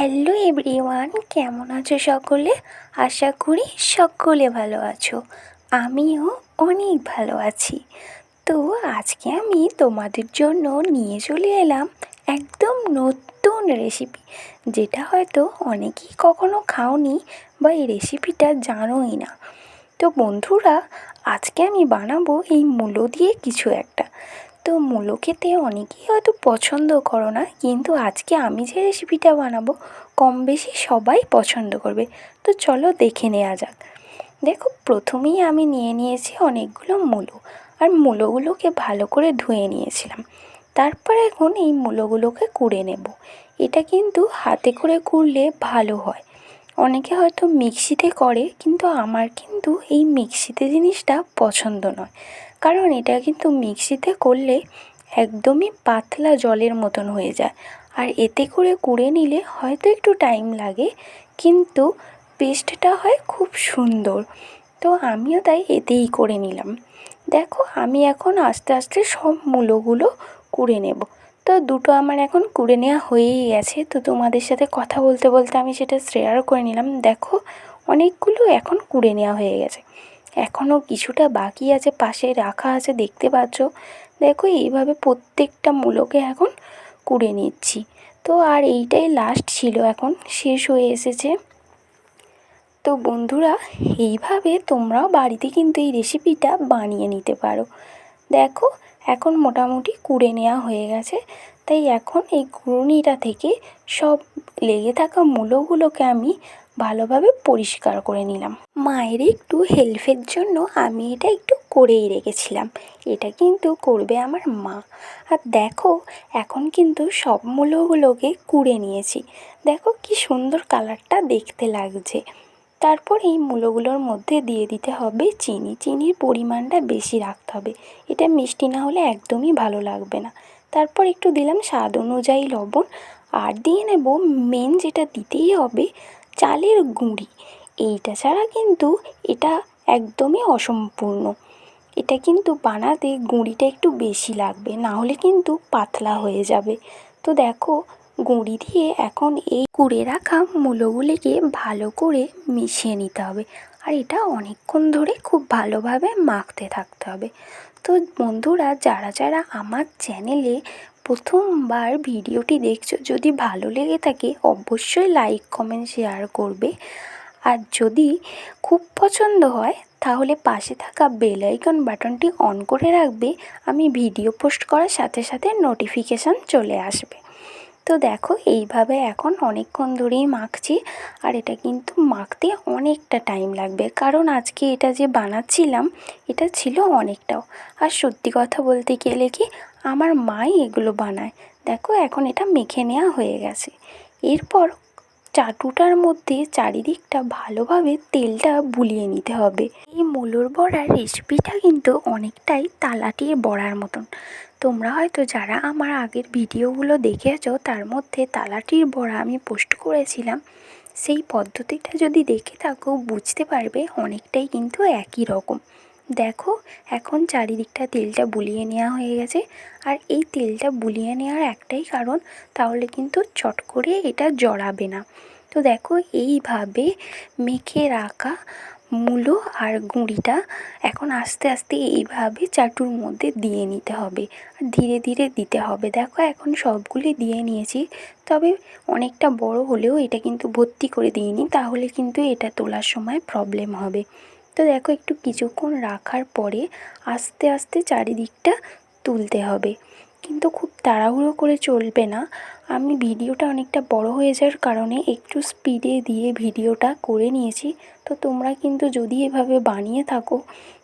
Hello everyone, কেমন আছো সকলে? আশা করি সকলে ভালো আছো। আমিও অনেক ভালো আছি। তো আজকে আমি তোমাদের জন্য নিয়ে চলে এলাম একদম নতুন রেসিপি যেটা হয়তো অনেকেই কখনো খাওনি বা এই রেসিপিটা জানোই না। তো বন্ধুরা, আজকে আমি বানাবো এই মূলো দিয়ে কিছু একটা। তো মূলো খেতে অনেকেই হয়তো পছন্দ করো না, কিন্তু আজকে আমি যে রেসিপিটা বানাবো, কম বেশি সবাই পছন্দ করবে। তো চলো দেখে নেওয়া যাক। দেখো, প্রথমেই আমি নিয়ে নিয়েছি অনেকগুলো মূলো, আর মূলোগুলোকে ভালো করে ধুয়ে নিয়েছিলাম। তারপর এখন এই মূলোগুলোকে কুড়ে নেব। এটা কিন্তু হাতে করে কুড়লে ভালো হয়। অনেকে হয়তো মিক্সিতে করে, কিন্তু আমার কিন্তু এই মিক্সিতে জিনিসটা পছন্দ নয়। কারণ এটা কিন্তু মিক্সিতে করলে একদমই পাতলা জলের মতন হয়ে যায়। আর এতে করে কুড়ে নিলে হয়তো একটু টাইম লাগে, কিন্তু পেস্টটা হয় খুব সুন্দর। তো আমিও তাই এতেই করে নিলাম। দেখো, আমি এখন আস্তে আস্তে সব মূলোগুলো কুড়ে নেব। তো দুটো আমার এখন কুড়ে নেওয়া হয়েই গেছে। তো তোমাদের সাথে কথা বলতে বলতে আমি সেটা শেয়ার করে নিলাম। দেখো, অনেকগুলো এখন কুড়ে নেওয়া হয়ে গেছে। এখনও কিছুটা বাকি আছে, পাশে রাখা আছে, দেখতে পাচ্ছ। দেখো, এইভাবে প্রত্যেকটা মূলোকে এখন কুড়ে নিচ্ছি। তো আর এইটাই লাস্ট ছিল এখন, শেষ হয়ে এসেছে। তো বন্ধুরা, এইভাবে তোমরাও বাড়িতে কিন্তু এই রেসিপিটা বানিয়ে নিতে পারো। দেখো, এখন মোটামুটি কুড়ে নেওয়া হয়ে গেছে। তাই এখন এই ঘুরুনিটা থেকে সব লেগে থাকা মূলোগুলোকে আমি ভালোভাবে পরিষ্কার করে নিলাম। মায়ের একটু হেল্পের জন্য আমি এটা একটু করেই রেখেছিলাম। এটা কিন্তু করবে আমার মা। আর দেখো, এখন কিন্তু সব মূলোগুলোকে কুড়ে নিয়েছি। দেখো কি সুন্দর কালারটা দেখতে লাগছে। তারপর এই মূলোগুলোর মধ্যে দিয়ে দিতে হবে চিনি। চিনির পরিমাণটা বেশি রাখতে হবে। এটা মিষ্টি না হলে একদমই ভালো লাগবে না। তারপর একটু দিলাম স্বাদ অনুযায়ী লবণ। আর দিয়ে নেব মেন যেটা দিতেই হবে চালের গুঁড়ি। এইটা ছাড়া কিন্তু এটা একদমই অসম্পূর্ণ। এটা কিন্তু বানাতে গুঁড়িটা একটু বেশি লাগবে, না হলে কিন্তু পাতলা হয়ে যাবে। তো দেখো, গুঁড়ি দিয়ে এখন এই কুড়ে রাখা মূলোগুলিকে ভালো করে মিশিয়ে নিতে হবে। আর এটা অনেকক্ষণ ধরে খুব ভালোভাবে মাখতে থাকতে হবে। তো বন্ধুরা, যারা যারা আমার চ্যানেলে প্রথমবার ভিডিওটি দেখছ, যদি ভালো লেগে থাকে অবশ্যই লাইক কমেন্ট শেয়ার করবে। আর যদি খুব পছন্দ হয়, তাহলে পাশে থাকা বেল আইকন বাটনটি অন করে রাখবে। আমি ভিডিও পোস্ট করার সাথে সাথে নোটিফিকেশান চলে আসবে। তো দেখো, এইভাবে এখন অনেকক্ষণ ধরেই মাখছি। আর এটা কিন্তু মাখতে অনেকটা টাইম লাগবে। কারণ আজকে এটা যে বানাচ্ছিলাম, এটা ছিল অনেকটাও। আর সত্যি কথা বলতে গেলে কি, আমার মাই এগুলো বানায়। দেখো, এখন এটা মেখে নেওয়া হয়ে গেছে। এরপর চাটুটার মধ্যে চারিদিকটা ভালোভাবে তেলটা বুলিয়ে নিতে হবে। এই মুলোর বড়ার রেসিপিটা কিন্তু অনেকটাই তালাটির বড়ার মতন। তোমরা হয়তো যারা আমার আগের ভিডিওগুলো দেখেছ, তার মধ্যে তালাটির বড়া আমি পোস্ট করেছিলাম। সেই পদ্ধতিটা যদি দেখে থাকো, বুঝতে পারবে অনেকটাই কিন্তু একই রকম। দেখো, এখন চারিদিকটা তেলটা বুলিয়ে নেওয়া হয়ে গেছে। আর এই তেলটা বুলিয়ে নেওয়ার একটাই কারণ, তাহলে কিন্তু চট করে এটা জড়াবে না। তো দেখো, এইভাবে মেখে রাখা মূলো আর গুঁড়িটা এখন আস্তে আস্তে এইভাবে চাটুর মধ্যে দিয়ে নিতে হবে। আর ধীরে ধীরে দিতে হবে। দেখো, এখন সবগুলি দিয়ে নিয়েছি। তবে অনেকটা বড় হলেও এটা কিন্তু ভর্তি করে দিইনি, তাহলে কিন্তু এটা তোলার সময় প্রবলেম হবে। তো দেখো, একটু কিছুক্ষণ রাখার পরে আস্তে আস্তে চারিদিকটা তুলতে হবে। কিন্তু খুব তাড়াহুড়ো করে চলবে না। আমি ভিডিওটা অনেকটা বড় হয়ে যাওয়ার কারণে একটু স্পিডে দিয়ে ভিডিওটা করে নিয়েছি। তো তোমরা কিন্তু যদি এভাবে বানিয়ে থাকো,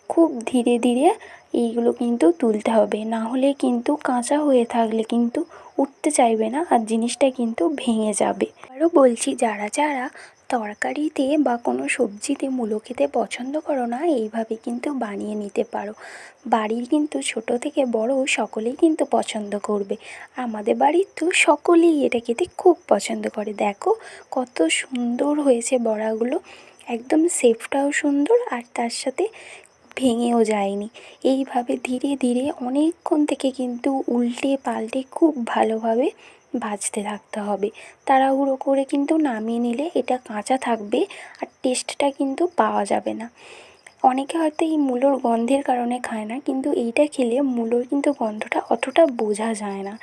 খুব ধীরে ধীরে এইগুলো কিন্তু তুলতে হবে। না হলে কিন্তু কাঁচা হয়ে থাকলে কিন্তু উঠতে চাইবে না আর জিনিসটা কিন্তু ভেঙে যাবে। আরও বলছি, যারা যারা তরকারিতে বা কোনো সবজিতে মূলো খেতে পছন্দ করো না, এইভাবে কিন্তু বানিয়ে নিতে পারো। বাড়ির কিন্তু ছোট থেকে বড় সকলেই কিন্তু পছন্দ করবে। আমাদের বাড়ির তো সকলেই এটা খেতে খুব পছন্দ করে। দেখো কত সুন্দর হয়েছে বড়াগুলো। একদম সেফটাও সুন্দর আর তার সাথে ভেঙেও যায়নি। এইভাবে ধীরে ধীরে অনেকক্ষণ থেকে কিন্তু উল্টে পাল্টে খুব ভালোভাবে ভাজতে থাকতে হবে। তাড়াহুড়ো করে কিন্তু নামিয়ে নিলে এটা কাঁচা থাকবে আর টেস্টটা কিন্তু পাওয়া যাবে না। অনেকে হয়তো এই মূলোর গন্ধের কারণে খায় না, কিন্তু এইটা খেলে মূলোর কিন্তু গন্ধটা অতটা বোঝা যায় না।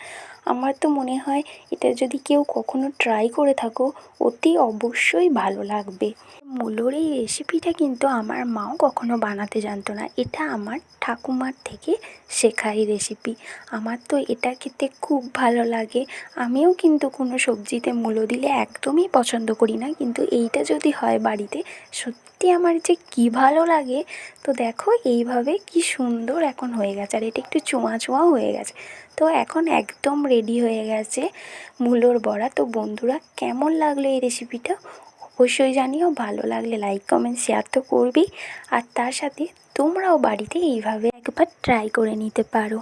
আমার তো মনে হয় এটা যদি কেউ কখনো ট্রাই করে থাকো, অতি অবশ্যই ভালো লাগবে। মূলোর এই রেসিপিটা কিন্তু আমার মাও কখনো বানাতে জানতো না। এটা আমার ঠাকুমার থেকে শেখা এই রেসিপি আমার তো এটা খেতে খুব ভালো লাগে। আমিও কিন্তু কোনো সবজিতে মূলো দিলে একদমই পছন্দ করি না। কিন্তু এইটা যদি হয় বাড়িতে, সত্যি আমার যে কী ভালো লাগে। তো দেখো এইভাবে কি সুন্দর এখন হয়ে গেছে। আর এটা একটু চোঁয়া চোঁয়াও হয়ে গেছে। তো এখন একদম রেডি হয়ে গেছে মূলোর বড়া। তো বন্ধুরা, কেমন লাগল এই রেসিপিটা অবশ্যই জানিও, ভালো লাগলে লাইক কমেন্ট শেয়ার তো করবি আর তার সাথে তোমরাও বাড়িতে এইভাবে একবার ট্রাই করে নিতে পারো।